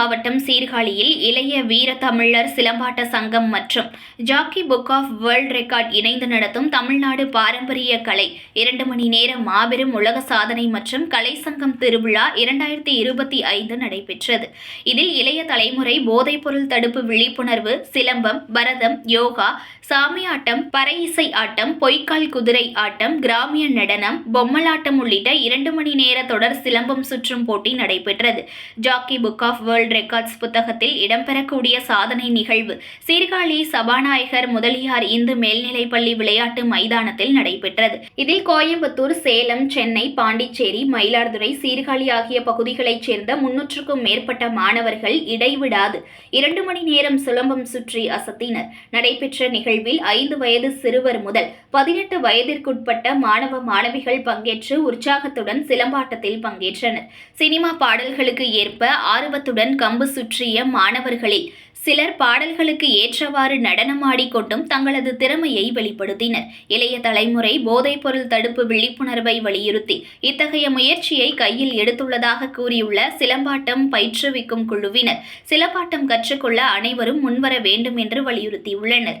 மாவட்டம் சீர்காழியில் இளைய வீர தமிழர் சிலம்பாட்ட சங்கம் மற்றும் Jackie book of world record இணைந்து நடத்தும் தமிழ்நாடு பாரம்பரிய கலை இரண்டு மணி நேர மாபெரும் உலக சாதனை மற்றும் கலை சங்கம் திருவிழா இரண்டாயிரத்தி இருபத்தி ஐந்து நடைபெற்றது. இதில் இளைய தலைமுறை போதைப்பொருள் தடுப்பு விழிப்புணர்வு சிலம்பம் பரதம் யோகா சாமியாட்டம் பறை இசை ஆட்டம் பொய்க்கால் குதிரை ஆட்டம் கிராமிய நடனம் பொம்மலாட்டம் உள்ளிட்ட இரண்டு மணி நேர தொடர் சிலம்பம் சுற்றும் போட்டி நடைபெற்றது. Jackie book of world records புத்தகத்தில் இடம்பெறக்கூடிய சாதனை நிகழ்வு. சீர்காழி சபாநாயகர் முதலியார் இந்து மேல்நிலைப்பள்ளி விளையாட்டு மைதானத்தில் நடைபெற்றது. இதில் கோயம்புத்தூர் சேலம் சென்னை பாண்டிச்சேரி மயிலாடுதுறை சீர்காழி ஆகிய பகுதிகளைச் சேர்ந்த முன்னூற்றுக்கும் மேற்பட்ட மாணவர்கள் இடைவிடாது. இரண்டு மணி நேரம் சுலம்பம் சுற்றி அசத்தினர். நடைபெற்ற நிகழ்வில் ஐந்து வயது சிறுவர் முதல் பதினெட்டு வயதிற்குட்பட்ட மாணவ மாணவிகள் பங்கேற்று உற்சாகத்துடன் சிலம்பாட்டத்தில் பங்கேற்றனர். சினிமா பாடல்களுக்கு ஏற்ப ஆர்வத்துடன் கம்பு சுற்றிய மாணவர்களில் சிலர் பாடல்களுக்கு ஏற்றவாறு நடனமாடிக்கொண்டும் தங்களது திறமையை வெளிப்படுத்தினர். இளைய தலைமுறை போதைப்பொருள் தடுப்பு விழிப்புணர்வை வலியுறுத்தி இத்தகைய முயற்சியை கையில் எடுத்துள்ளதாக கூறியுள்ள சிலம்பாட்டம் பயிற்றுவிக்கும் குழுவினர் சிலம்பாட்டம் கற்றுக்கொள்ள அனைவரும் முன்வர வேண்டும் என்று வலியுறுத்தியுள்ளனர்.